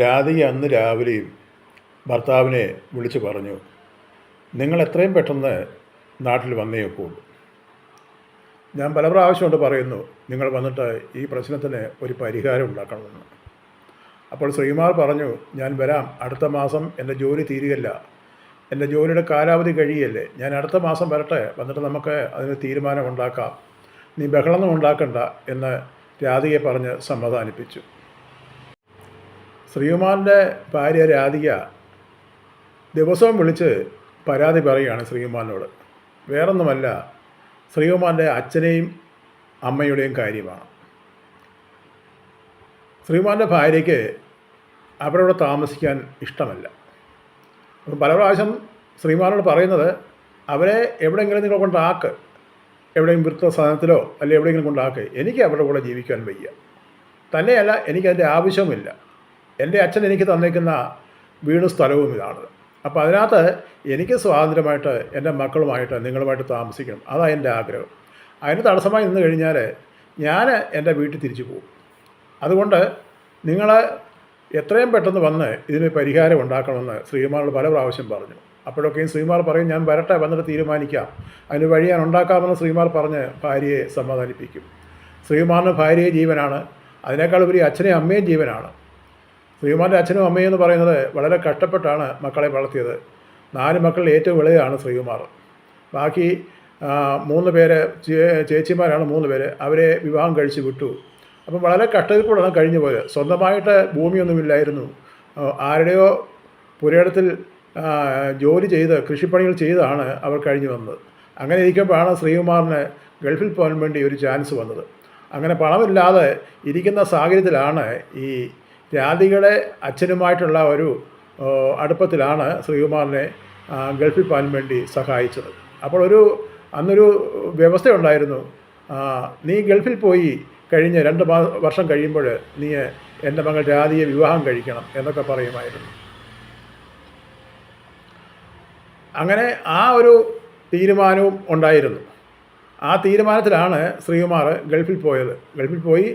രാധിക അന്ന് രാവിലെയും ഭർത്താവിനെ വിളിച്ചു പറഞ്ഞു നിങ്ങൾ എത്രയും പെട്ടെന്ന് നാട്ടിൽ വന്നേ ഒക്കുള്ളൂ ഞാൻ പല പ്രാവശ്യം കൊണ്ട് പറയുന്നു നിങ്ങൾ വന്നിട്ട് ഈ പ്രശ്നത്തിന് ഒരു പരിഹാരം ഉണ്ടാക്കണമെന്ന്. അപ്പോൾ ശ്രീമാർ പറഞ്ഞു ഞാൻ വരാം അടുത്ത മാസം എന്റെ ജോലി തീരുകയില്ല. എന്റെ ജോലിയുടെ കാലാവധി കഴിയല്ലേ ഞാൻ അടുത്ത മാസം വരട്ടെ വന്നിട്ട് നമുക്ക് അതിന് തീരുമാനം ഉണ്ടാക്കാം. നീ ബഹളമൊന്നും ഉണ്ടാക്കണ്ട എന്ന് രാധികയെ പറഞ്ഞ് സമാധാനിപ്പിച്ചു. ശ്രീകുമാറിന്റെ ഭാര്യ രാധിക ദിവസവും വിളിച്ച് പരാതി പറയുകയാണ് ശ്രീകുമാറിനോട്. വേറൊന്നുമല്ല ശ്രീകുമാറിന്റെ അച്ഛനെയും അമ്മയുടെയും കാര്യമാണ്. ശ്രീകുമാറിന്റെ ഭാര്യയ്ക്ക് അവരോട് താമസിക്കാൻ ഇഷ്ടമല്ല. അപ്പം പല പ്രാവശ്യം ശ്രീമാനോട് പറയുന്നത് അവരെ എവിടെയെങ്കിലും നിങ്ങൾ കൊണ്ടാക്ക് എവിടെയെങ്കിലും വൃത്തസ്ഥാനത്തിലോ അല്ലെങ്കിൽ എവിടെയെങ്കിലും കൊണ്ടാക്ക് എനിക്ക് അവരുടെ കൂടെ ജീവിക്കാൻ വയ്യ. തന്നെയല്ല എനിക്കതിന്റെ ആവശ്യവുമില്ല. എന്റെ അച്ഛൻ എനിക്ക് തന്നേക്കുന്ന വീടും സ്ഥലവും ഇതാണ്. അപ്പോൾ അതിനകത്ത് എനിക്ക് സ്വാതന്ത്ര്യമായിട്ട് എന്റെ മക്കളുമായിട്ട് നിങ്ങളുമായിട്ട് താമസിക്കണം. അതാണ് എന്റെ ആഗ്രഹം. അതിന് തടസ്സമായി നിന്ന് കഴിഞ്ഞാൽ ഞാൻ എന്റെ വീട്ടിൽ തിരിച്ചു പോകും. അതുകൊണ്ട് നിങ്ങൾ എത്രയും പെട്ടെന്ന് വന്ന് ഇതിന് പരിഹാരം ഉണ്ടാക്കണമെന്ന് ശ്രീകുമാറിനോട് പല പ്രാവശ്യം പറഞ്ഞു. അപ്പോഴൊക്കെയും ശ്രീമാർ പറയും ഞാൻ വരട്ടെ വന്നിട്ട് തീരുമാനിക്കാം. അതിന് വഴി ഞാൻ ഉണ്ടാക്കാമെന്ന് ശ്രീമാർ പറഞ്ഞ് ഭാര്യയെ സമാധാനിപ്പിക്കും. ശ്രീകുമാറിന് ഭാര്യയെ ജീവനാണ്. അതിനേക്കാൾ ഉപരി അച്ഛനെയും അമ്മയും ജീവനാണ്. ശ്രീകുമാറിന്റെ അച്ഛനും അമ്മയും എന്ന് പറയുന്നത് വളരെ കഷ്ടപ്പെട്ടാണ് മക്കളെ വളർത്തിയത്. നാല് മക്കളിൽ ഏറ്റവും വിളയാണ് ശ്രീകുമാർ. ബാക്കി മൂന്ന് പേര് ചേച്ചിമാരാണ് മൂന്ന് പേര്. അവരെ വിവാഹം കഴിച്ച് വിട്ടു. അപ്പം വളരെ കഷ്ടത്തിൽ കൂടെയാണ് കഴിഞ്ഞു പോയത്. സ്വന്തമായിട്ട് ഭൂമിയൊന്നുമില്ലായിരുന്നു ആരുടെയോ പുരയിടത്തിൽ ജോലി ചെയ്ത് കൃഷിപ്പണികൾ ചെയ്താണ് അവർ കഴിഞ്ഞു വന്നത്. അങ്ങനെ ഇരിക്കുമ്പോഴാണ് ശ്രീകുമാറിന് ഗൾഫിൽ പോകാൻ വേണ്ടി ഒരു ചാൻസ് വന്നത്. അങ്ങനെ പണമില്ലാതെ ഇരിക്കുന്ന സാഹചര്യത്തിലാണ് ഈ രാധികയുടെ അച്ഛനുമായിട്ടുള്ള ഒരു അടുപ്പത്തിലാണ് ശ്രീകുമാറിനെ ഗൾഫിൽ പോകാൻ വേണ്ടി സഹായിച്ചത്. അപ്പോൾ ഒരു അന്നൊരു വ്യവസ്ഥയുണ്ടായിരുന്നു. നീ ഗൾഫിൽ പോയി കഴിഞ്ഞ് രണ്ട് വർഷം കഴിയുമ്പോൾ നീ എന്റെ മകൾ രാധിയെ വിവാഹം കഴിക്കണം എന്നൊക്കെ പറയുമായിരുന്നു. അങ്ങനെ ആ ഒരു തീരുമാനവും ഉണ്ടായിരുന്നു. ആ തീരുമാനത്തിലാണ് ശ്രീകുമാർ ഗൾഫിൽ പോയത്. ഗൾഫിൽ പോയി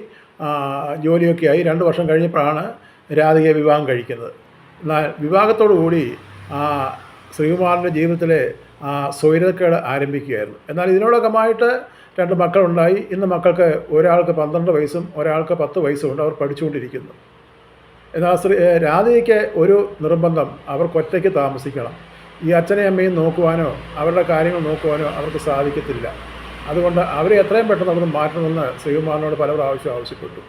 ജോലിയൊക്കെ ആയി രണ്ട് വർഷം കഴിഞ്ഞപ്പോഴാണ് രാധികയെ വിവാഹം കഴിക്കുന്നത്. എന്നാൽ വിവാഹത്തോടു കൂടി ആ ശ്രീകുമാറിന്റെ ജീവിതത്തിലെ ആ സ്വൈരക്കേട് ആരംഭിക്കുകയായിരുന്നു. എന്നാൽ ഇതിനോടൊക്കെമായിട്ട് രണ്ട് മക്കളുണ്ടായി. ഇന്ന് മക്കൾക്ക് ഒരാൾക്ക് പന്ത്രണ്ട് വയസ്സും ഒരാൾക്ക് പത്ത് വയസ്സും ഉണ്ട്. അവർ പഠിച്ചുകൊണ്ടിരിക്കുന്നു. എന്നാൽ ശ്രീ ഏ, രാധികയ്ക്ക് ഒരു നിർബന്ധം. അവർക്കൊറ്റയ്ക്ക് താമസിക്കണം. ഈ അച്ഛനെയും അമ്മയും നോക്കുവാനോ അവരുടെ കാര്യങ്ങൾ നോക്കുവാനോ അവർക്ക് സാധിക്കത്തില്ല. അതുകൊണ്ട് അവരെ എത്രയും പെട്ടെന്ന് അവിടുന്ന് മാറ്റണമെന്ന് ശ്രീകുമാറിനോട് പല പ്രാവശ്യം ആവശ്യപ്പെട്ടു.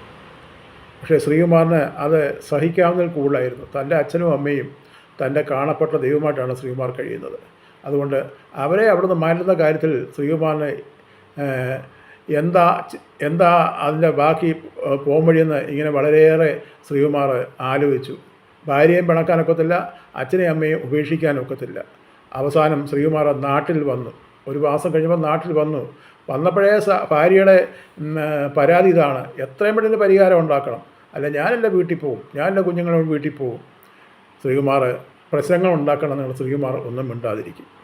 പക്ഷേ ശ്രീകുമാറിന് അത് സഹിക്കാവുന്നതിൽ കൂടുതലായിരുന്നു. തന്റെ അച്ഛനും അമ്മയും തന്റെ കാണപ്പെട്ട ദൈവമായിട്ടാണ് ശ്രീകുമാർ കഴിയുന്നത്. അതുകൊണ്ട് അവരെ അവിടുന്ന് മാറ്റുന്ന കാര്യത്തിൽ ശ്രീകുമാറിന് എന്താ എന്താ അതിന്റെ ബാക്കി പോംവഴിയെന്ന് ഇങ്ങനെ വളരെയേറെ ശ്രീകുമാർ ആലോചിച്ചു. ഭാര്യയും പിണക്കാനൊക്കത്തില്ല അച്ഛനെയും അമ്മയും ഉപേക്ഷിക്കാനൊക്കത്തില്ല. അവസാനം ശ്രീകുമാർ നാട്ടിൽ വന്നു. ഒരു മാസം കഴിയുമ്പോൾ നാട്ടിൽ വന്നു. വന്നപ്പോഴേ ഭാര്യയുടെ പരാതി ഇതാണ്. എത്രയും പെട്ടെന്ന് പരിഹാരം ഉണ്ടാക്കണം. അല്ല ഞാനെന്റെ വീട്ടിൽ പോവും. ഞാൻ എന്റെ കുഞ്ഞുങ്ങളോട് വീട്ടിൽ പോവും. ശ്രീകുമാർ പ്രശ്നങ്ങൾ ഉണ്ടാക്കണം എന്നുള്ള ശ്രീകുമാർ ഒന്നും മിണ്ടാതിരിക്കും.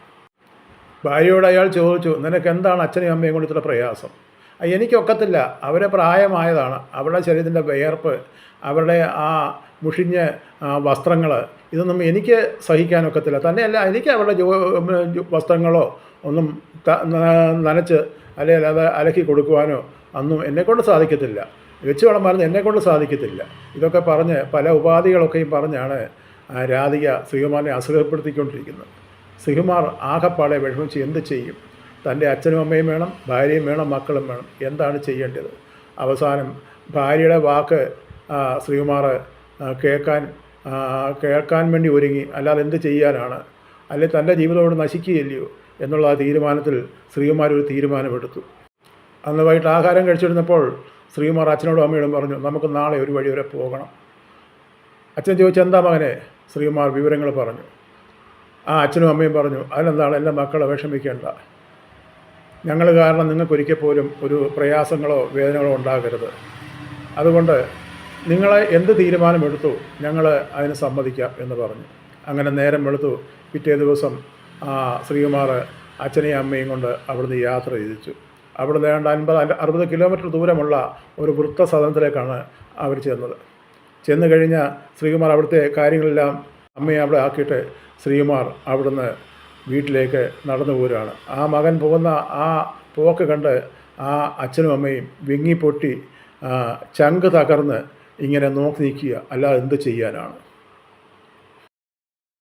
ഭാര്യയോട് അയാൾ ചോദിച്ചു നിനക്ക് എന്താണ് അച്ഛനെയും അമ്മയും കൊണ്ട് ഇത്ര പ്രയാസം? "ആ, എനിക്കൊക്കത്തില്ല. അവരെ പ്രായമായതാണ്. അവരുടെ ശരീരത്തിന്റെ വിയർപ്പ് അവരുടെ ആ മുഷിഞ്ഞ വസ്ത്രങ്ങൾ ഇതൊന്നും എനിക്ക് സഹിക്കാനൊക്കത്തില്ല. തന്നെയല്ല എനിക്ക് അവരുടെ ജോ വസ്ത്രങ്ങളോ ഒന്നും നനച്ച് അല്ലെങ്കിൽ അത് അലക്കി കൊടുക്കുവാനോ അന്നും എന്നെക്കൊണ്ട് സാധിക്കത്തില്ല. വെച്ച് വിളമ്പാരുന്ന് എന്നെക്കൊണ്ട് സാധിക്കത്തില്ല. ഇതൊക്കെ പറഞ്ഞ് പല ഉപാധികളൊക്കെയും പറഞ്ഞാണ് രാധിക ശ്രീകുമാറിനെ അസുഖപ്പെടുത്തിക്കൊണ്ടിരിക്കുന്നത്. ശ്രീകുമാർ ആകപ്പാടെ വിഷമിച്ച് എന്ത് ചെയ്യും? തന്റെ അച്ഛനും അമ്മയും വേണം ഭാര്യയും വേണം മക്കളും വേണം. എന്താണ് ചെയ്യേണ്ടത്? അവസാനം ഭാര്യയുടെ വാക്ക് ശ്രീകുമാർ കേൾക്കാൻ കേൾക്കാൻ വേണ്ടി ഒരുങ്ങി. അല്ലാതെ എന്ത് ചെയ്യാനാണ്? അല്ലെങ്കിൽ തന്റെ ജീവിതത്തോട് നശിക്കുകയില്ലയോ? എന്നുള്ള ആ തീരുമാനത്തിൽ ശ്രീകുമാർ ഒരു തീരുമാനമെടുത്തു. അന്ന് വൈകിട്ട് ആഹാരം കഴിച്ചിരുന്നപ്പോൾ ശ്രീകുമാർ അച്ഛനോടും അമ്മയോടും പറഞ്ഞു നമുക്ക് നാളെ ഒരു വഴി വരെ പോകണം. അച്ഛൻ ചോദിച്ചു എന്താ മകനെ? ശ്രീകുമാർ വിവരങ്ങൾ പറഞ്ഞു. ആ അച്ഛനും അമ്മയും പറഞ്ഞു അതിനെന്താണ്? എന്റെ മക്കളെ വിഷമിക്കേണ്ട. ഞങ്ങൾ കാരണം നിങ്ങൾക്ക് ഒരിക്കൽ പോലും ഒരു പ്രയാസങ്ങളോ വേദനകളോ ഉണ്ടാകരുത്. അതുകൊണ്ട് നിങ്ങളെ എന്ത് തീരുമാനമെടുത്തു ഞങ്ങൾ അതിന് സമ്മതിക്കാം എന്ന് പറഞ്ഞു. അങ്ങനെ നേരം വെളുത്തു പിറ്റേ ദിവസം ആ ശ്രീകുമാർ അച്ഛനെയും അമ്മയും കൊണ്ട് അവിടുന്ന് യാത്ര തിരിച്ചു അവിടുന്ന് ഏതാണ്ട് അൻപത് അറുപത് കിലോമീറ്റർ ദൂരമുള്ള ഒരു വൃത്തസദനത്തിലേക്കാണ് അവർ ചെന്നത്. ചെന്ന് കഴിഞ്ഞ ശ്രീകുമാർ അവിടുത്തെ കാര്യങ്ങളെല്ലാം അമ്മയെ അവിടെ ആക്കിയിട്ട് ശ്രീകുമാർ അവിടുന്ന് വീട്ടിലേക്ക് നടന്നു പോരുകയാണ്. ആ മകൻ പോകുന്ന ആ പോക്ക് കണ്ട് ആ അച്ഛനും അമ്മയും വിങ്ങിപ്പൊട്ടി പൊട്ടി ചങ്ക് തകർന്ന് ഇങ്ങനെ നോക്കി നിൽക്കുക. അല്ലാതെ എന്ത് ചെയ്യാനാണ്?